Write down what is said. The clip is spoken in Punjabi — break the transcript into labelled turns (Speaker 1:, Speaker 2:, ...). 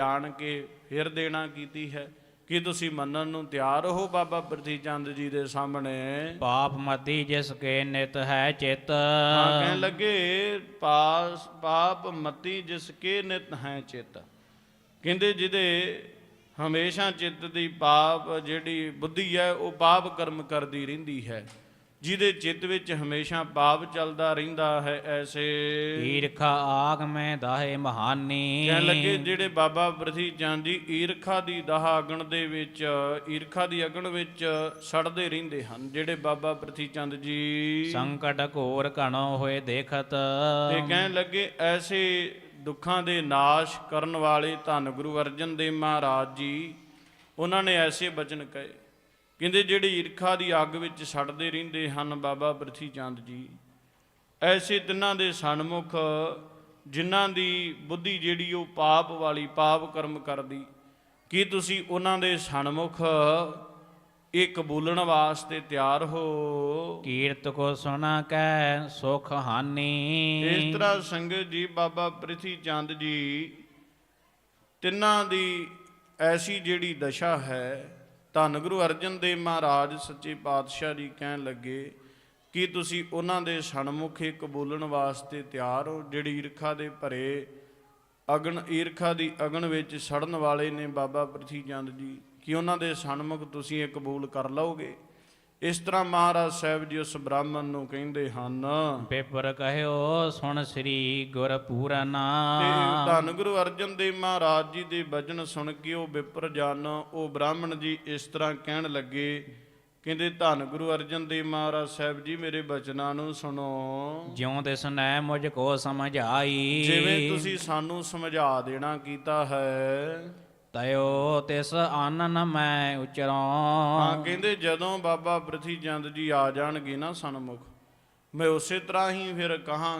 Speaker 1: ਜਾਣ ਕੇ ਫਿਰ ਦੇਣਾ ਕੀਤੀ ਹੈ। ਕੀ ਤੁਸੀਂ ਮੰਨਣ ਨੂੰ ਤਿਆਰ ਹੋ ਬਾਬਾ ਪ੍ਰਤੀ ਚੰਦ ਜੀ ਦੇ ਸਾਹਮਣੇ?
Speaker 2: ਪਾਪ ਮਤੀ ਜਿਸ ਕੇ ਨਿਤ ਹੈ ਚਿਤ।
Speaker 1: ਹਾਂ ਕਹਿਣ ਲੱਗੇ ਪਾਸ ਪਾਪ ਮਤੀ ਜਿਸ ਕੇ ਨਿਤ ਹੈ ਚਿਤ। ਕਹਿੰਦੇ ਜਿਹਦੇ ਹਮੇਸ਼ਾ ਚਿੱਤ ਦੀ ਪਾਪ ਜਿਹੜੀ ਬੁੱਧੀ ਹੈ ਉਹ ਪਾਪ ਕਰਮ ਕਰਦੀ ਰਹਿੰਦੀ ਹੈ। ਜਿਹਦੇ ਚਿੱਤ ਵਿੱਚ ਹਮੇਸ਼ਾ ਪਾਪ ਚੱਲਦਾ ਰਹਿੰਦਾ ਹੈ ਐਸੇ।
Speaker 2: ਈਰਖਾ ਆਗ ਮੈਂ ਦਾਹੇ ਮਹਾਨੀ।
Speaker 1: ਕਹਿਣ ਲੱਗੇ ਜਿਹੜੇ ਬਾਬਾ ਪ੍ਰਥੀ ਚੰਦ ਜੀ ਈਰਖਾ ਦੀ ਦਾਹ ਅਗਣ ਦੇ ਵਿੱਚ ਈਰਖਾ ਦੀ ਅਗਣ ਵਿੱਚ ਸੜਦੇ ਰਹਿੰਦੇ ਹਨ ਜਿਹੜੇ ਬਾਬਾ ਪ੍ਰਥੀ ਚੰਦ ਜੀ।
Speaker 2: ਸੰਕਟ ਘੋਰ ਘਣੋ ਹੋਏ ਦੇਖਤ।
Speaker 1: ਤੇ ਕਹਿਣ ਲੱਗੇ ਐਸੇ ਦੁੱਖਾਂ ਦੇ ਨਾਸ਼ ਕਰਨ ਵਾਲੇ ਧੰਨ ਗੁਰੂ ਅਰਜਨ ਦੇਵ ਮਹਾਰਾਜ ਜੀ ਉਹਨਾਂ ਨੇ ਐਸੇ ਬਚਨ ਕਹੇ। ਕਹਿੰਦੇ ਜਿਹੜੇ ਈਰਖਾ ਦੀ ਅੱਗ ਵਿੱਚ ਸੜਦੇ ਰਹਿੰਦੇ ਹਨ ਬਾਬਾ ਪ੍ਰਥੀ ਚੰਦ ਜੀ ਐਸੇ ਤਿੰਨਾਂ ਦੇ ਸਨਮੁਖ ਜਿਨ੍ਹਾਂ ਦੀ ਬੁੱਧੀ ਜਿਹੜੀ ਉਹ ਪਾਪ ਵਾਲੀ ਪਾਪ ਕਰਮ ਕਰਦੀ ਕੀ ਤੁਸੀਂ ਉਹਨਾਂ ਦੇ ਸਨਮੁਖ ਇਹ ਕਬੂਲਣ ਵਾਸਤੇ ਤਿਆਰ ਹੋ?
Speaker 2: ਕੀਰਤ ਕੋ ਸੁਣਾ ਕੈ ਸੁਖ ਹਾਨੀ।
Speaker 1: ਇਸ ਤਰ੍ਹਾਂ ਸੰਗਤ ਜੀ ਬਾਬਾ ਪ੍ਰਿਥੀ ਚੰਦ ਜੀ ਤਿੰਨਾਂ ਦੀ ਐਸੀ ਜਿਹੜੀ ਦਸ਼ਾ ਹੈ ਧੰਨ ਗੁਰੂ ਅਰਜਨ ਦੇਵ ਮਹਾਰਾਜ ਸੱਚੇ ਪਾਤਸ਼ਾਹ ਜੀ ਕਹਿਣ ਲੱਗੇ ਕਿ ਤੁਸੀਂ ਉਹਨਾਂ ਦੇ ਸਨਮੁਖ ਇੱਕ ਬੋਲਣ ਵਾਸਤੇ ਤਿਆਰ ਹੋ, ਜਿਹੜੀ ਈਰਖਾ ਦੇ ਭਰੇ ਅਗਨ ਈਰਖਾ ਦੀ ਅਗਨ ਵਿੱਚ ਸੜਨ ਵਾਲੇ ਨੇ ਬਾਬਾ ਪ੍ਰਥੀ ਚੰਦ ਜੀ, ਕਿ ਉਹਨਾਂ ਦੇ ਸਨਮੁਖ ਤੁਸੀਂ ਇਹ ਕਬੂਲ ਕਰ ਲਓਗੇ? ਇਸ ਤਰ੍ਹਾਂ ਮਹਾਰਾਜ ਸਾਹਿਬ ਜੀ ਉਸ ਬ੍ਰਾਹਮਣ ਨੂੰ ਕਹਿੰਦੇ ਹਨ
Speaker 2: ਪੇਪਰ ਕਹਿਓ ਸੁਣ ਸ੍ਰੀ ਗੁਰ ਪੂਰਨਾ
Speaker 1: ਧੰਨ ਗੁਰੂ ਅਰਜਨ ਦੇਵ ਮਹਾਰਾਜ ਜੀ ਦੇ ਬਚਨ ਸੁਣ ਕੇ ਉਹ ਵਿਪਰ ਜਨ ਉਹ ਬ੍ਰਾਹਮਣ ਜੀ ਇਸ ਤਰ੍ਹਾਂ ਕਹਿਣ ਲੱਗੇ ਕਹਿੰਦੇ ਧੰਨ ਗੁਰੂ ਅਰਜਨ ਦੇਵ ਮਹਾਰਾਜ ਸਾਹਿਬ ਜੀ ਮੇਰੇ ਬਚਨਾਂ ਨੂੰ ਸੁਣੋ।
Speaker 2: ਜਿਉ ਤਿਸ ਨੈ ਮੁਝ ਕੋ ਸਮਝਾਈ।
Speaker 1: ਜਿਵੇਂ ਤੁਸੀਂ ਸਾਨੂੰ ਸਮਝਾ ਦੇਣਾ ਕੀਤਾ ਹੈ।
Speaker 2: ਤਯੋ ਤਿਸ ਆਨਨ ਮੈਂ ਉਚਰੋਂ
Speaker 1: ਹਾਂ, ਕਹਿੰਦੇ ਜਦੋਂ ਬਾਬਾ ਪ੍ਰਿਥੀ ਚੰਦ ਜੀ ਆ ਜਾਣਗੇ ਨਾ ਸਨਮੁਖ, ਮੈਂ ਉਸੇ ਤਰ੍ਹਾਂ ਹੀ ਫਿਰ ਕਹਾਂ